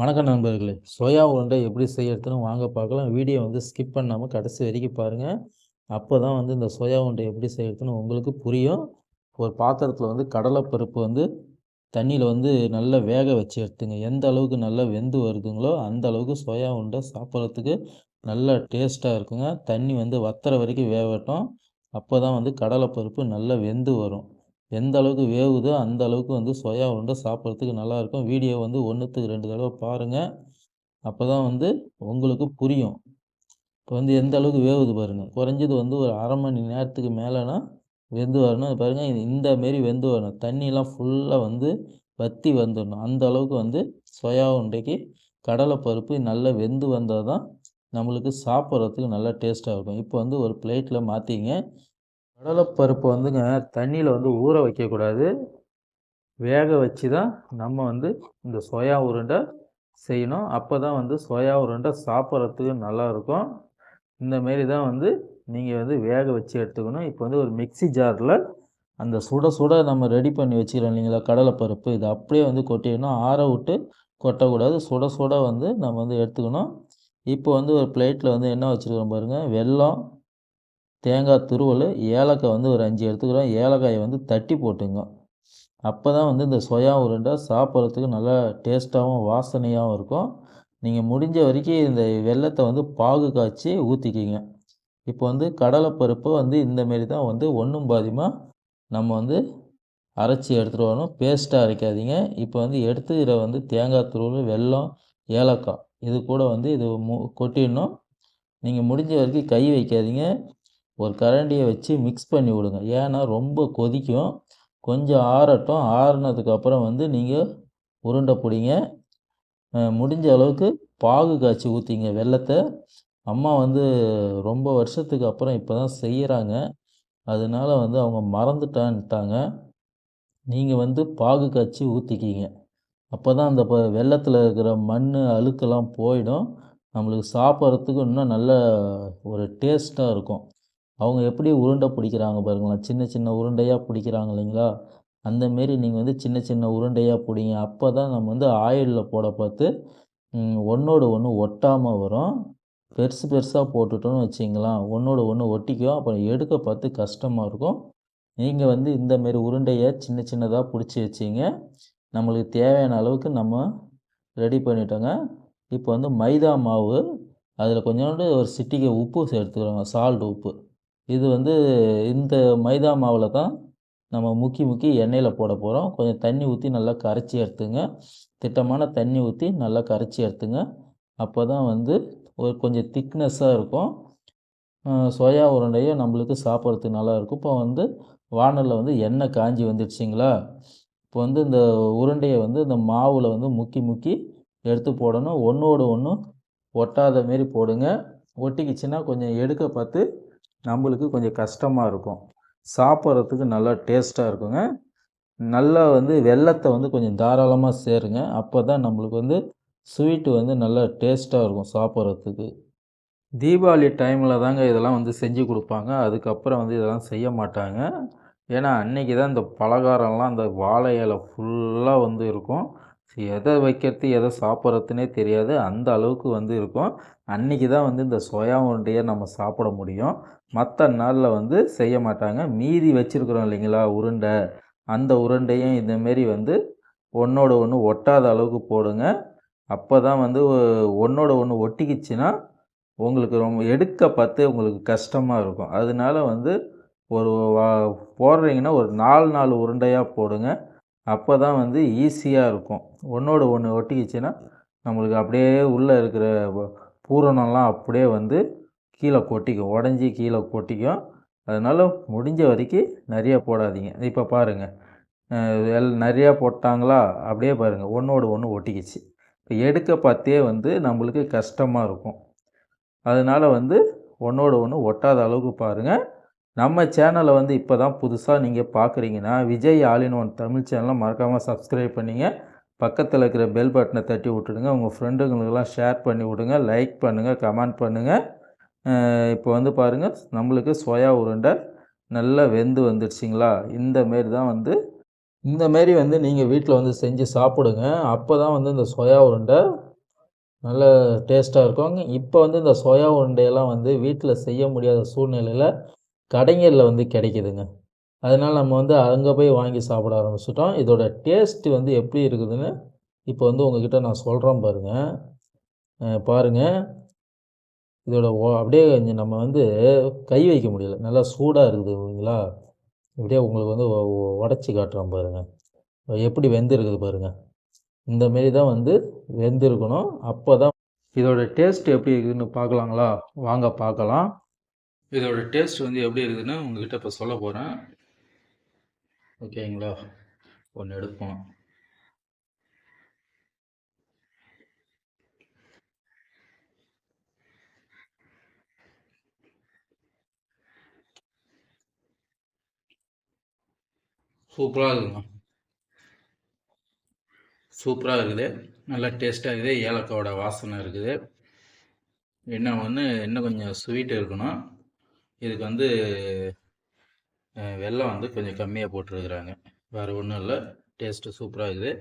வணக்கம் நண்பர்களே. சோயா உருண்டை எப்படி செய்யறதுன்னு வாங்க பார்க்கலாம். வீடியோ வந்து ஸ்கிப் பண்ணாமல் கடைசி வரைக்கும் பாருங்கள் அப்போ தான் வந்து இந்த சோயா உருண்டை எப்படி செய்யறதுன்னு உங்களுக்கு புரியும். ஒரு பாத்திரத்தில் வந்து கடலைப்பருப்பு வந்து தண்ணியில் வந்து நல்லா வேக வச்சு எடுத்துங்க எந்த அளவுக்கு நல்லா வெந்து வருதுங்களோ அந்த அளவுக்கு சோயா உருண்டை சாப்பிட்றதுக்கு நல்லா டேஸ்ட்டாக இருக்குங்க. தண்ணி வந்து வத்துற வரைக்கும் வேகட்டும். அப்போ தான் வந்து கடலைப்பருப்பு நல்லா வெந்து வரும். எந்த அளவுக்கு வேகுதோ அந்த அளவுக்கு வந்து சோயா உருண்டை சாப்பிட்றதுக்கு நல்லாயிருக்கும் வீடியோ வந்து ஒன்றுத்துக்கு ரெண்டு தடவை பாருங்கள் அப்போ தான் வந்து உங்களுக்கு புரியும். இப்போ வந்து எந்த அளவுக்கு வேகுது பாருங்கள் குறைஞ்சது வந்து ஒரு அரை மணி நேரத்துக்கு மேலேனா வெந்து வரணும். பாருங்கள் இந்த மாரி வெந்து வரணும். தண்ணியெலாம் ஃபுல்லாக வந்து வத்தி வந்துடணும் அந்த அளவுக்கு வந்து சோயா உருண்டைக்கு கடலைப்பருப்பு நல்லா வெந்து வந்தால் தான் நம்மளுக்கு சாப்பிட்றதுக்கு நல்லா டேஸ்ட்டாக இருக்கும். இப்போ வந்து ஒரு பிளேட்டில் மாற்றிங்க கடலைப்பருப்பு வந்துங்க தண்ணியில் வந்து ஊற வைக்கக்கூடாது. வேக வச்சு தான் நம்ம வந்து இந்த சோயா உருண்டை செய்யணும். அப்போ தான் வந்து சோயா உருண்டை சாப்பிட்றதுக்கு நல்லாயிருக்கும். இந்தமாரி தான் வந்து நீங்கள் வந்து வேக வச்சு எடுத்துக்கணும். இப்போ வந்து ஒரு மிக்சி ஜாரில் அந்த சுட சுட நம்ம ரெடி பண்ணி வச்சுக்கிறோம் இல்லைங்களா கடலைப்பருப்பு. இது அப்படியே வந்து கொட்டிடணும். ஆற விட்டு கொட்டக்கூடாது. சுட சுட வந்து நம்ம வந்து எடுத்துக்கணும். இப்போ வந்து ஒரு பிளேட்டில் வந்து என்ன வச்சுருக்கோம் பாருங்கள் வெல்லம் தேங்காய் துருவல் ஏலக்காய் வந்து ஒரு அஞ்சு எடுத்துக்கிறோம். ஏலக்காயை வந்து தட்டி போட்டுங்க. அப்போ தான் வந்து இந்த சொயா உருண்டை சாப்பிட்றதுக்கு நல்லா டேஸ்ட்டாகவும் வாசனையாகவும் இருக்கும். நீங்கள் முடிஞ்ச வரைக்கும் இந்த வெள்ளத்தை வந்து பாகு காய்ச்சி ஊற்றிக்கிங்க இப்போ வந்து கடலைப்பருப்பு வந்து இந்தமாரி தான் வந்து ஒன்றும் பாதிமாக நம்ம வந்து அரைச்சி எடுத்துகிட்டு வரணும். பேஸ்ட்டாக அரைக்காதீங்க. இப்போ வந்து எடுத்துக்கிற வந்து தேங்காய் துருவல் வெல்லம் ஏலக்காய் இது கூட வந்து இது மு கொட்டிடணும். நீங்கள் முடிஞ்ச வரைக்கும் கை வைக்காதீங்க. ஒரு கரண்டியை வச்சு மிக்ஸ் பண்ணி விடுங்க. ஏன்னா ரொம்ப கொதிக்கும். கொஞ்சம் ஆறட்டும். ஆறுனதுக்கப்புறம் வந்து நீங்கள் உருண்டை பிடிங்க. முடிஞ்ச அளவுக்கு பாகு காய்ச்சி ஊற்றிங்க வெள்ளத்தை அம்மா வந்து ரொம்ப வருஷத்துக்கு அப்புறம் இப்போ தான் செய்கிறாங்க அதனால வந்து அவங்க மறந்துட்டான்ட்டாங்க. நீங்கள் வந்து பாகு காய்ச்சி ஊற்றிக்கிங்க அப்போ தான் அந்த ப வெள்ளத்தில் இருக்கிற மண் அழுக்கெல்லாம் போயிடும். நம்மளுக்கு சாப்பிட்றதுக்கு இன்னும் நல்ல ஒரு டேஸ்ட்டாக இருக்கும். அவங்க எப்படி உருண்டை பிடிக்கிறாங்க பாருங்களேன். சின்ன சின்ன உருண்டையாக பிடிக்கிறாங்க இல்லைங்களா? அந்தமாரி நீங்கள் வந்து சின்ன சின்ன உருண்டையாக பிடிங்க. அப்போ தான் நம்ம வந்து ஆயிலில் போட பார்த்து ஒன்றோடு ஒன்று ஒட்டாமல் வரும். பெருசு பெருசாக போட்டுட்டோன்னு வச்சிங்களா ஒன்றோட ஒன்று ஒட்டிக்கும் அப்புறம் எடுக்க பார்த்து கஷ்டமாக இருக்கும். நீங்கள் வந்து இந்தமாரி உருண்டையை சின்ன சின்னதாக பிடிச்சி வச்சிங்க. நம்மளுக்கு தேவையான அளவுக்கு நம்ம ரெடி பண்ணிட்டோங்க. இப்போ வந்து மைதா மாவு அதில் கொஞ்சோண்டு ஒரு சிட்டிகை உப்பு சேர்த்துக்கிறோங்க சால்ட் உப்பு. இது வந்து இந்த மைதா மாவில் தான் நம்ம முக்கி முக்கி எண்ணெயில் போட போகிறோம் கொஞ்சம் தண்ணி ஊற்றி நல்லா கரைச்சி எடுத்துங்க. திட்டமான தண்ணி ஊற்றி நல்லா கரைச்சி எடுத்துங்க. அப்போ தான் வந்து ஒரு கொஞ்சம் திக்னஸ்ஸாக இருக்கும். சோயா உருண்டையும் நம்மளுக்கு சாப்பிட்றதுக்கு நல்லா இருக்கும். இப்போ வந்து வானலில் வந்து எண்ணெய் காஞ்சி வந்துடுச்சிங்களா? இப்போ வந்து இந்த உருண்டையை வந்து இந்த மாவில் வந்து முக்கி முக்கி எடுத்து போடணும். ஒன்றோடு ஒன்று ஒட்டாத மாரி போடுங்க. ஒட்டிக்கிச்சின்னா கொஞ்சம் எடுக்க பார்த்து நம்மளுக்கு கொஞ்சம் கஷ்டமாக இருக்கும். சாப்பிட்றதுக்கு நல்லா டேஸ்ட்டாக இருக்குங்க. நல்லா வந்து வெள்ளத்தை வந்து கொஞ்சம் தாராளமாக சேருங்க. அப்போ தான் நம்மளுக்கு வந்து ஸ்வீட்டு வந்து நல்லா டேஸ்ட்டாக இருக்கும் சாப்பிட்றதுக்கு. தீபாவளி டைமில் தாங்க இதெல்லாம் வந்து செஞ்சு கொடுப்பாங்க. அதுக்கப்புறம் வந்து இதெல்லாம் செய்ய மாட்டாங்க. ஏன்னா அன்றைக்கி தான் இந்த பலகாரம்லாம் அந்த வாழை இலை ஃபுல்லாக வந்து இருக்கும். எதை வைக்கிறது எதை சாப்பிட்றதுனே தெரியாது. அந்த அளவுக்கு வந்து இருக்கும். அன்றைக்கி தான் வந்து இந்த சோயா உருண்டையை நம்ம சாப்பிட முடியும். மற்ற நாளில் வந்து செய்ய மாட்டாங்க. மீதி வச்சுருக்குறோம் இல்லைங்களா உருண்டை. அந்த உருண்டையும் இந்தமாரி வந்து ஒன்றோட ஒன்று ஒட்டாத அளவுக்கு போடுங்க. அப்போ தான் வந்து ஒன்றோட ஒன்று ஒட்டிக்கிச்சுன்னா உங்களுக்கு ரொம்ப எடுக்க பார்த்து உங்களுக்கு கஷ்டமாக இருக்கும். அதனால வந்து ஒரு போடுறீங்கன்னா ஒரு நாலு நாலு உருண்டையாக போடுங்க. அப்போ தான் வந்து ஈஸியாக இருக்கும். ஒன்றோட ஒன்று ஒட்டிக்கிச்சுன்னா நம்மளுக்கு அப்படியே உள்ளே இருக்கிற பூரணம்லாம் அப்படியே வந்து கீழே கொட்டிக்கும். உடஞ்சி கீழே கொட்டிக்கும். அதனால் முடிஞ்ச வரைக்கும் நிறையா போடாதீங்க. இப்போ பாருங்கள் எல் நிறையா போட்டாங்களா? அப்படியே பாருங்கள் ஒன்றோடு ஒன்று ஒட்டிக்கிச்சு. இப்போ எடுக்க பார்த்தே வந்து நம்மளுக்கு கஷ்டமாக இருக்கும். அதனால் வந்து ஒன்றோட ஒன்று ஒட்டாத அளவுக்கு பாருங்கள் நம்ம சேனலை வந்து இப்போ தான் புதுசாக நீங்கள் பார்க்குறீங்கன்னா விஜய் ஆலின் ஒன் தமிழ் சேனலை மறக்காமல் சப்ஸ்கிரைப் பண்ணிங்க. பக்கத்தில் இருக்கிற பெல் பட்டனை தட்டி விட்டுடுங்க. உங்கள் ஃப்ரெண்டுங்களுக்கெல்லாம் ஷேர் பண்ணி விடுங்க. லைக் பண்ணுங்கள் கமெண்ட் பண்ணுங்கள் இப்போ வந்து பாருங்கள் நம்மளுக்கு சோயா உருண்டை நல்லா வெந்து வந்துடுச்சிங்களா? இந்த மாரி தான் வந்து இந்த மாரி வந்து நீங்கள் வீட்டில் வந்து செஞ்சு சாப்பிடுங்க. அப்போ தான் வந்து இந்த சோயா உருண்டை நல்ல டேஸ்ட்டாக இருக்கும். இப்போ வந்து இந்த சோயா உருண்டையெல்லாம் வந்து வீட்டில் செய்ய முடியாத சூழ்நிலையில் கடைங்களில் வந்து கிடைக்குதுங்க. அதனால் நம்ம வந்து அங்கே போய் வாங்கி சாப்பிட ஆரம்பிச்சிட்டோம். இதோட டேஸ்ட்டு வந்து எப்படி இருக்குதுன்னு இப்போ வந்து உங்ககிட்ட நான் சொல்கிறேன் பாருங்கள் பாருங்கள் இதோட ஓ அப்படியே கொஞ்சம் நம்ம வந்து கை வைக்க முடியல. நல்லா சூடாக இருக்குது இல்லைங்களா? அப்படியே உங்களுக்கு வந்து உடச்சி காட்டுறோம் பாருங்கள் எப்படி வெந்திருக்குது பாருங்கள் இந்த மாரி தான் வந்து வெந்திருக்கணும். அப்போ தான் இதோட டேஸ்ட் எப்படி இருக்குதுன்னு பார்க்கலாங்களா? வாங்க பார்க்கலாம். இதோட டேஸ்ட் வந்து எப்படி இருக்குதுன்னு உங்ககிட்ட இப்போ சொல்ல போகிறேன் ஓகேங்களா? ஒன்று எடுப்போம். சூப்பராக இருக்குங்க. சூப்பராக இருக்குது. நல்லா டேஸ்ட்டாக இருக்குது. ஏலக்காவோட வாசனை இருக்குது. என்ன ஒன்று இன்னும் கொஞ்சம் ஸ்வீட் இருக்கணும். இதுக்கு வந்து வெள்ளம் வந்து கொஞ்சம் கம்மியாக போட்டிருக்கிறாங்க. வேறு ஒன்றும் இல்லை. டேஸ்ட்டு சூப்பராக இருக்குது.